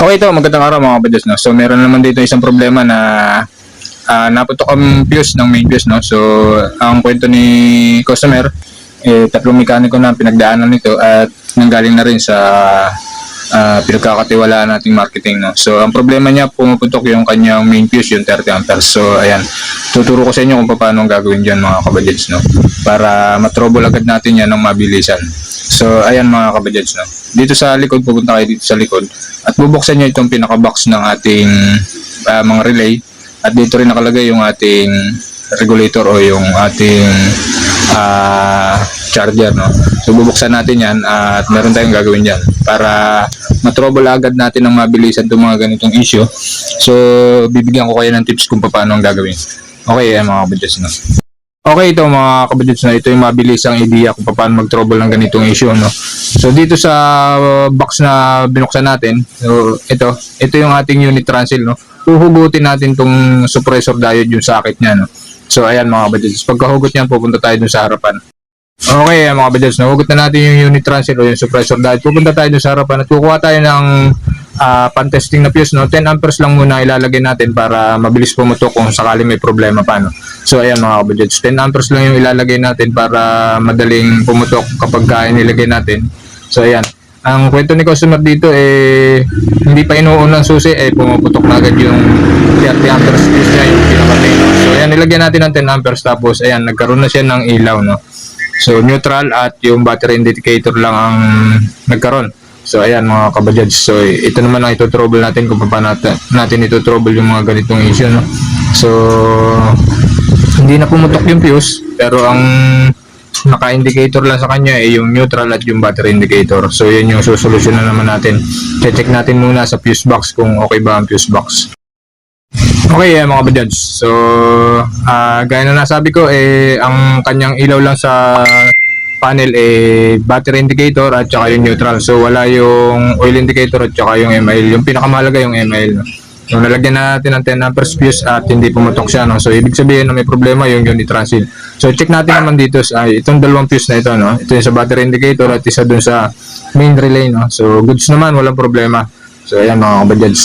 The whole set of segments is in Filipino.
Okay ito, magandang araw mga kabadyos. No? So meron naman dito isang problema na ah, naputok ang fuse ng main fuse. No? So ang kwento ni customer, eh, tatlong mekaniko na pinagdaanan nito at nanggaling na rin sa ah, pinagkakatiwalaan nating marketing. No? So ang problema niya, pumuputok yung kanyang main fuse, yung 30 amperes. So ayan, tuturo ko sa inyo kung paano ang gagawin dyan mga kabadyos. No? Para matrouble agad natin yan ng mabilisan. So, ayan mga kabadyans, no? Dito sa likod, pupunta kayo dito sa likod. At bubuksan nyo itong pinaka-box ng ating ah, mga relay. At dito rin nakalagay yung ating regulator o yung ating ah, charger, no? So, bubuksan natin yan at meron tayong gagawin dyan para matrouble agad natin ng mabilisan itong mga ganitong issue. So, bibigyan ko kayo ng tips kung paano ang gagawin. Okay, ayan mga kabadyans, no? Okay ito mga kabadyos na ito yung mabilisang idea kung paano mag-trouble ng ganitong issue no. So dito sa uh, box na binuksan natin, so ito, ito yung ating unit transil no. Uhugutin natin tong suppressor diode yung socket niya no. So ayan mga kabadyos, pagkahugot niyan pupunta tayo dun sa harapan. Okay mga kabadyos, nahugot na natin yung unit transil o yung suppressor diode. Pupunta tayo dun sa harapan at kukuha tayo ng ah, pan-testing na fuse no. 10 amperes lang muna ilalagay natin para mabilis pumutok kung sakali may problema pa no. So ayan mga kabudgets, 10 amperes lang yung ilalagay natin para madaling pumutok kapag ka inilagay natin. So ayan, ang kwento ni customer dito eh hindi pa inuunang susi eh pumuputok na agad yung 30 amperes fuse niya yung pinaka main. No? So ayan, nilagyan natin ng 10 amperes tapos ayan, nagkaroon na siya ng ilaw no. So neutral at yung battery indicator lang ang nagkaroon. So ayan mga kabadyads. So ito naman ang ito-trouble natin kung paano natin, natin ito-trouble yung mga ganitong issue no. So hindi na pumutok yung fuse pero ang naka-indicator lang sa kanya ay yung neutral at yung battery indicator. So yun yung susolusyon na naman natin. Check natin muna sa fuse box kung okay ba ang fuse box. Okay eh, mga kabadyans. So, ah gaya na nasabi ko, eh, ang kanyang ilaw lang sa panel eh battery indicator at saka yung neutral. So wala yung oil indicator at saka yung MIL. Yung pinakamahalaga yung MIL. So nalagyan na natin ng 10 amperes fuse at hindi pumutok siya. No? So ibig sabihin na may problema yung unit transit. So check natin naman dito sa ay, itong dalawang fuse na ito. No? Ito yung sa battery indicator at isa dun sa main relay. No? So goods naman, walang problema. So ayan mga kabadyans.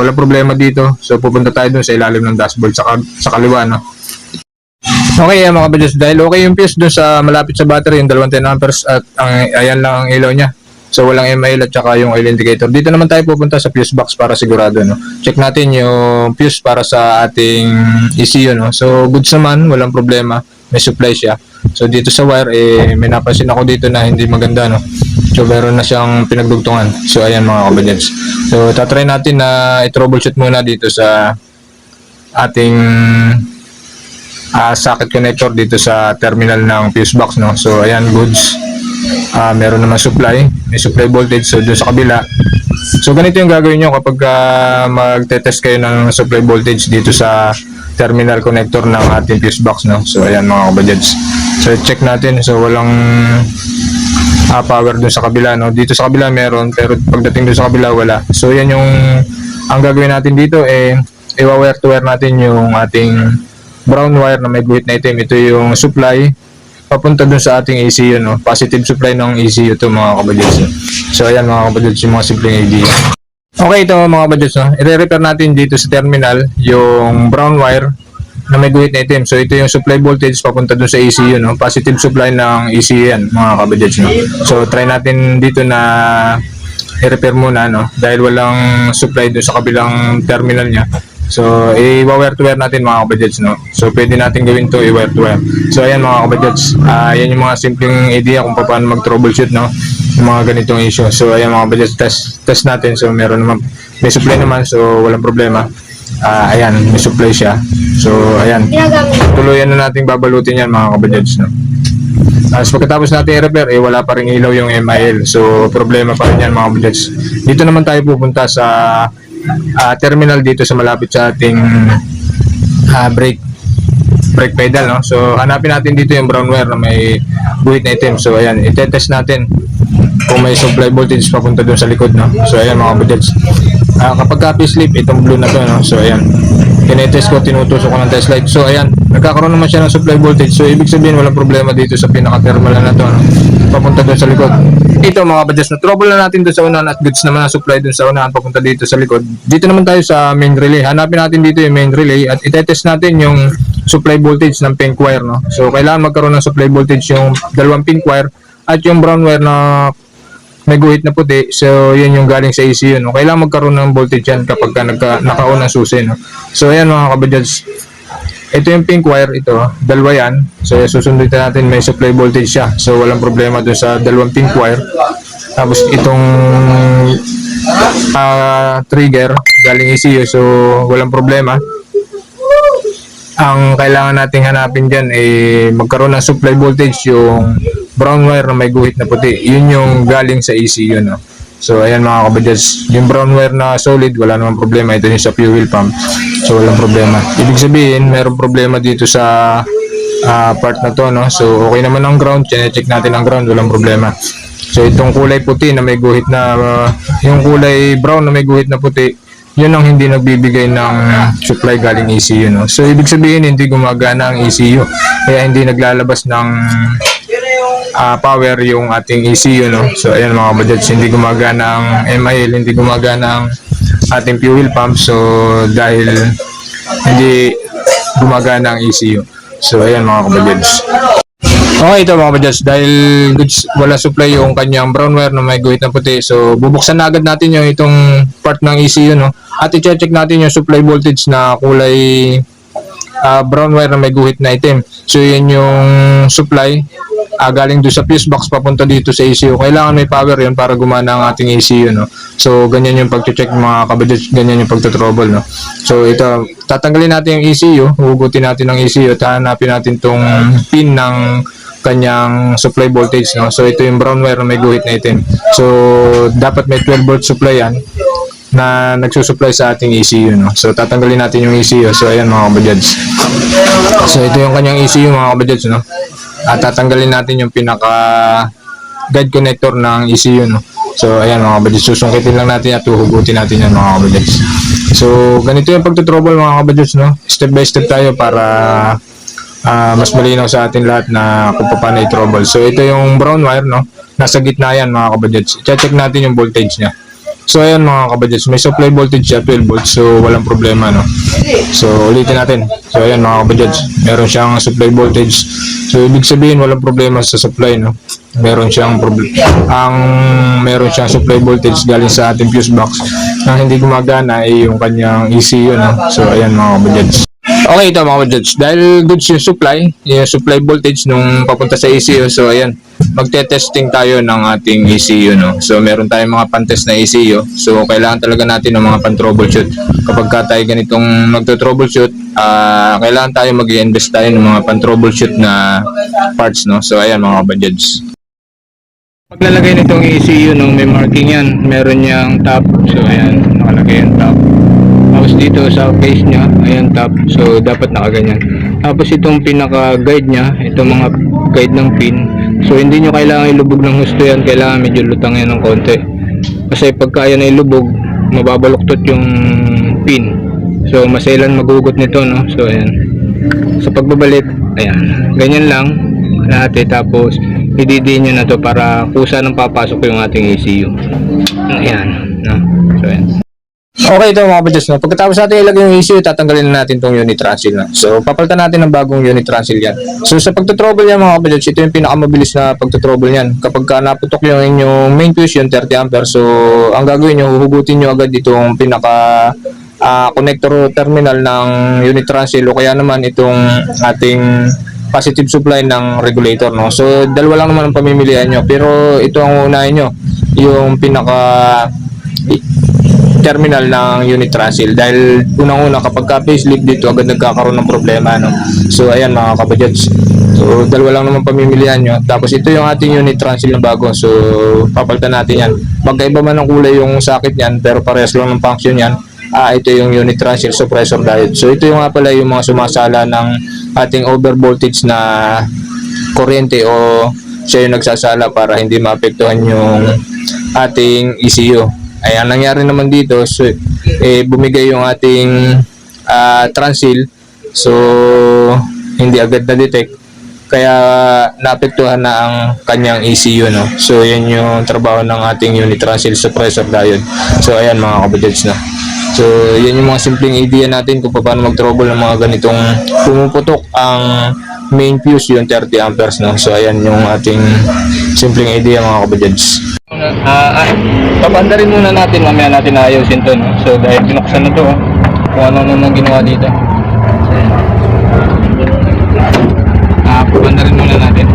Walang problema dito. So pupunta tayo dun sa ilalim ng dashboard sa, sa kaliwa. No? Okay, ayan mga kabadyos. Dahil okay yung fuse dun sa malapit sa battery, yung 210 amperes at ang, ayan lang ang ilaw niya. So walang MIL at saka yung oil indicator. Dito naman tayo pupunta sa fuse box para sigurado. No? Check natin yung fuse para sa ating ECU. No? So goods naman, walang problema. May supply siya. So dito sa wire, eh, may napansin ako dito na hindi maganda. No? So meron na siyang pinagdugtungan. So ayan mga kabadyos. So tatry natin na i-troubleshoot muna dito sa ating ah socket connector dito sa terminal ng fuse box no. So ayan goods. Ah meron naman supply, may supply voltage so doon sa kabila. So ganito yung gagawin niyo kapag ah, magte-test kayo ng supply voltage dito sa terminal connector ng ating fuse box no. So ayan mga kabadyans. So check natin so walang ah, power doon sa kabila no. Dito sa kabila meron pero pagdating doon sa kabila wala. So yan yung ang gagawin natin dito eh i-wire to wire natin yung ating brown wire na may guhit na itim. Ito yung supply papunta dun sa ating ECU, no? Positive supply ng ECU to mga kabadyos. So, ayan mga kabadyos, yung mga simpleng idea. Okay, ito mga kabadyos, no? I-repair natin dito sa terminal yung brown wire na may guhit na itim. So, ito yung supply voltage papunta dun sa ECU, no? Positive supply ng ECU yan, mga kabadyos, no? So, try natin dito na i-repair muna, no? Dahil walang supply dun sa kabilang terminal niya. So, i-wire to wire natin mga kabadgets, no? So, pwede natin gawin to i-wire to wire. So, ayan mga kabadgets, ah yan yung mga simpleng idea kung paano mag-troubleshoot, no? Yung mga ganitong issue. So, ayan mga kabadgets, test, test natin. So, meron naman, may supply naman, so walang problema. Ah, ayan, may supply siya. So, ayan. Tuluyan na natin babalutin yan mga kabadgets, no? Tapos pagkatapos natin i-repair, eh wala pa rin ilaw yung MIL. So, problema pa rin yan mga kabadgets. Dito naman tayo pupunta sa ah, terminal dito sa malapit sa ating ah, brake brake pedal no so hanapin natin dito yung brown wire na may guhit na itim so ayan itetest natin kung may supply voltage papunta doon sa likod no so ayan mga budgets Ah, kapag ka slip itong blue na to, no? So, ayan. Tinetest ko, tinutusok ko ng test light. So, ayan. Nagkakaroon naman siya ng supply voltage. So, ibig sabihin, walang problema dito sa pinaka-thermal na to, no? Papunta doon sa likod. Ito, mga kabadyas, na trouble na natin doon sa unahan at goods naman ang supply doon sa unahan papunta dito sa likod. Dito naman tayo sa main relay. Hanapin natin dito yung main relay at itetest natin yung supply voltage ng pink wire, no? So, kailangan magkaroon ng supply voltage yung dalawang pink wire at yung brown wire na may guhit na puti. So, yun yung galing sa ECU. No? Kailangan magkaroon ng voltage yan kapag ka nagka, nakaon ang susi. No? So, ayan mga kabadyals. Ito yung pink wire, ito. Dalawa yan. So, susunduin natin may supply voltage siya. So, walang problema dun sa dalawang pink wire. Tapos, itong ah, trigger galing ECU. So, walang problema ang kailangan nating hanapin dyan eh magkaroon ng supply voltage yung brown wire na may guhit na puti. Yun yung galing sa ECU, no? So, ayan mga kabadyas. Yung brown wire na solid, wala namang problema. Ito yung sa fuel pump. So, walang problema. Ibig sabihin, mayroong problema dito sa ah, part na to, no? So, okay naman ang ground. Check natin ang ground, walang problema. So, itong kulay puti na may guhit na, ah, yung kulay brown na may guhit na puti, yun ang hindi nagbibigay ng supply galing ECU. No? So, ibig sabihin, hindi gumagana ang ECU. Kaya hindi naglalabas ng ah, power yung ating ECU. No? So, ayan mga kabadyats, hindi gumagana ang MIL, hindi gumagana ang ating fuel pump. So, dahil hindi gumagana ang ECU. So, ayan mga kabadyats. Okay, ito mga kabadyas, dahil goods, wala supply yung kanyang brown wire na may guhit na puti. So, bubuksan na agad natin yung itong part ng ECU, no? At i-check natin yung supply voltage na kulay ah, brown na may guhit na itim. So, yan yung supply ah, galing doon sa fuse box papunta dito sa ECU. Kailangan may power yun para gumana ang ating ECU, no? So, ganyan yung pag-check mga kabadyas, ganyan yung pag-trouble, no? So, ito, tatanggalin natin yung ECU, hugutin natin ang ECU at hanapin natin tong pin ng kanyang supply voltage no? So ito yung brown wire na may guhit na itim. So dapat may 12 volt supply yan na nagsusupply sa ating ECU no? So tatanggalin natin yung ECU so ayan mga kabadyats so ito yung kanyang ECU mga kabadyats no? At tatanggalin natin yung pinaka guide connector ng ECU no? So ayan mga kabadyats susungkitin lang natin at uhugutin natin yan mga kabadyats so ganito yung pagtutrouble mga kabadyats no? Step by step tayo para ah, mas malinaw sa atin lahat na kung paano i-trouble. So, ito yung brown wire, no? Nasa gitna yan, mga kabadyats. I-check natin yung voltage niya. So, ayan mga kabadyats, may supply voltage siya, 12 volts, so walang problema, no? So, ulitin natin. So, ayan mga kabadyats, meron siyang supply voltage. So, ibig sabihin, walang problema sa supply, no? Meron siyang problem. Ang meron siyang supply voltage galing sa ating fuse box. Ang hindi gumagana ay yung kanyang ECU, no? So, ayan mga kabadyats. Okay ito mga judge. Dahil goods yung supply, yung supply voltage nung papunta sa ECU. So ayan, magte-testing tayo ng ating ECU. No? So meron tayong mga pan-test na ECU. So kailangan talaga natin ng mga pan-troubleshoot. Kapag ka tayo ganitong magto-troubleshoot, ah kailangan tayo mag-invest tayo ng mga pan-troubleshoot na parts. No? So ayan mga kabadyads. Paglalagay nitong ECU nung may marking yan, meron niyang top. So ayan, nakalagay yung top. Tapos dito sa base niya, ayan top. So dapat nakaganyan. Tapos itong pinaka-guide niya, itong mga guide ng pin. So hindi nyo kailangan ilubog ng gusto yan, kailangan medyo lutang yan ng konti. Kasi pagka yan ay lubog, mababaluktot yung pin. So masailan magugot nito, no? So ayan. Sa pagbabalik, ayan. Ganyan lang lahat eh. Tapos ididiin nyo na to para kusa nang papasok yung ating ECU. Ayan. No? So ayan. Okay ito mga kabadyas, no? Pagkatapos natin ilagay yung ECU, tatanggalin na natin tong unit transil na. So, papalitan natin ng bagong unit transil yan. So, sa pagtutrouble yan mga kabadyas, ito yung pinakamabilis na pagtutrouble yan. Kapag ka naputok yung inyong main fuse, yung 30 ampere, so, ang gagawin nyo, huhugutin nyo agad itong pinaka ah, connector terminal ng unit transil o kaya naman itong ating positive supply ng regulator no. So dalawa lang naman ang pamimilian nyo pero ito ang unahin nyo yung pinaka terminal ng unit transil dahil unang-una kapag ka facelift dito agad nagkakaroon ng problema no. So ayan mga kabadyats. So dalawa lang naman pamimilian nyo. Tapos ito yung ating unit transil na bago. So papalitan natin yan. Magkaiba man ng kulay yung sakit niyan pero parehas lang ng function yan. Ah, ito yung unit transil suppressor diode. So ito yung nga pala yung mga sumasala ng ating over voltage na kuryente o siya yung nagsasala para hindi maapektuhan yung ating ECU. Ay, ang nangyari naman dito, so, eh, bumigay yung ating ah, transil. So, hindi agad na-detect. Kaya naapektuhan na ang kanyang ECU, no? So, yan yung trabaho ng ating unit transil suppressor diode. So, ayan mga kabadyads, no? So, yan yung mga simpleng idea natin kung paano mag-trouble ng mga ganitong pumuputok ang main fuse yung 30 amperes, no? So, ayan yung ating simpleng idea mga kabadyads. Ah, uh, papandarin muna natin, mamaya natin ayusin to, no? So, dahil binuksan na to, oh, kung ano nang ginawa dito. Ah, papandarin muna natin.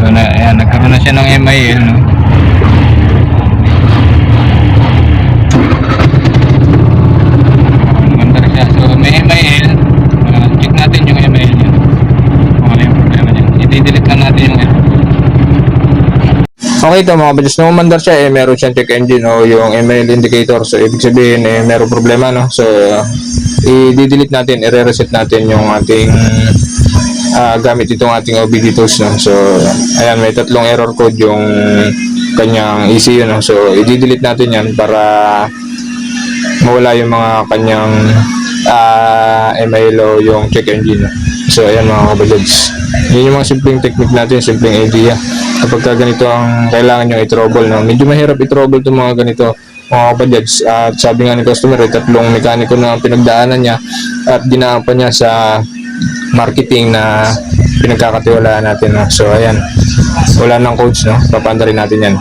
So, na, ayan, nagkaroon na siya ng MIL, no? Ito mga kabadis, nung umandar siya eh meron siyang check engine o yung ML indicator. So ibig sabihin eh meron problema no? So uh, i-delete natin, i-reset natin yung ating ah, gamit itong ating OBD tools no? So ayan may tatlong error code yung kanyang ECU no? So i-delete natin yan para mawala yung mga kanyang ah ML o yung check engine no? so ayan mga kabalids yun yung mga simpleng technique natin simpleng idea kapag ka ganito ang kailangan nyo i-trouble no? medyo mahirap i-trouble itong mga ganito mga kabalids at sabi nga ni customer eh, tatlong mekaniko na ang pinagdaanan niya at dinaan niya sa marketing na pinagkakatiwalaan natin no? so ayan wala nang coach no papanda rin natin yan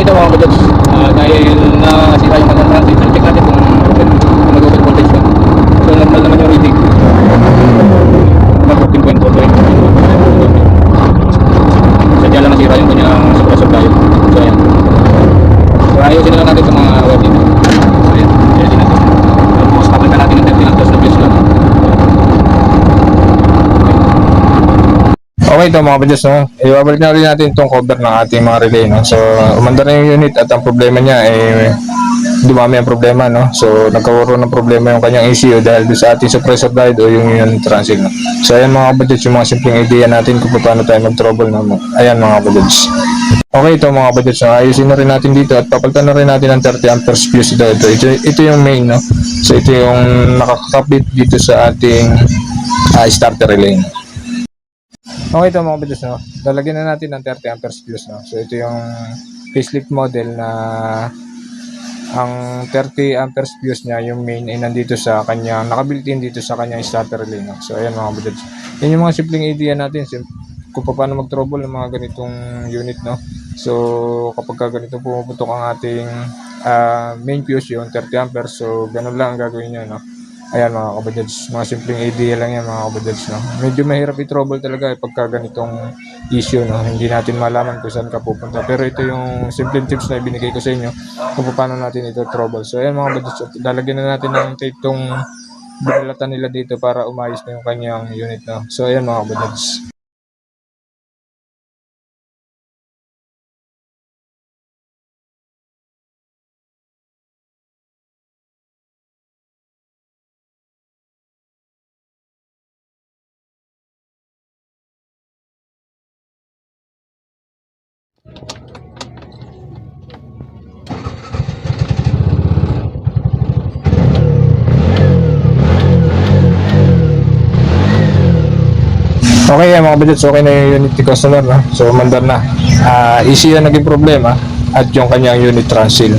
Okay ito mga kadods. Ah, dahil nasira yung kanyang transit, check natin kung open, kung nag-open voltage na. So normal naman yung reading. Mag-14.4 pa rin. Sadya lang nasira yung kanyang suppressor diode. So ayan. So ayusin na lang natin sa mga web dito. So ayan, ayusin natin. Tapos papalitan natin ng 30 lang plus na fuse lang. Okay ito mga kapadyos, no? Ibabalik na rin natin itong cover ng ating mga relay, no? So, umandar na yung unit at ang problema niya, eh, dumami ang problema, no? So, nagkaroon ng problema yung kanyang ECU dahil sa ating suppressor diode o yung unit transit, no? So, ayan mga kapadyos, yung mga simpleng idea natin kung paano tayo mag-trouble, no? Ayan mga kapadyos. Okay ito mga kapadyos, no? Ayusin na rin natin dito at papalitan na rin natin ng 30 amperes fuse ito. Ito, ito, ito yung main, no? So, ito yung nakakakabit dito sa ating ah, starter relay, no? Okay ito mga kabidus, no? Lalagyan na natin ng 30 amperes fuse, no? So, ito yung facelift model na ang 30 amperes fuse niya, yung main ay nandito sa kanyang, nakabuilt-in dito sa kanyang starter relay, no? So, ayan mga kabidus. Yan yung mga simpleng idea natin, sim- kung paano mag-trouble ng mga ganitong unit, no? So, kapag ka ganito pumuputok ang ating ah, main fuse, yung 30 amperes, so, ganun lang ang gagawin nyo, no? Ayan mga kabadyads, mga simpleng idea lang yan mga kabadyads. No? Medyo mahirap i-trouble talaga eh, pagka ganitong issue. No? Hindi natin malaman kung saan ka pupunta. Pero ito yung simpleng tips na ibinigay ko sa inyo kung paano natin ito trouble. So ayan mga kabadyads, lalagyan na natin ng tape tong binalatan nila dito para umayos na yung kanyang unit. No? So ayan mga kabadyads. Okay mga kabadyads, okay na yung unit ni customer. No? So mandar na. Ah, easy yan naging problema at yung kanyang unit transil.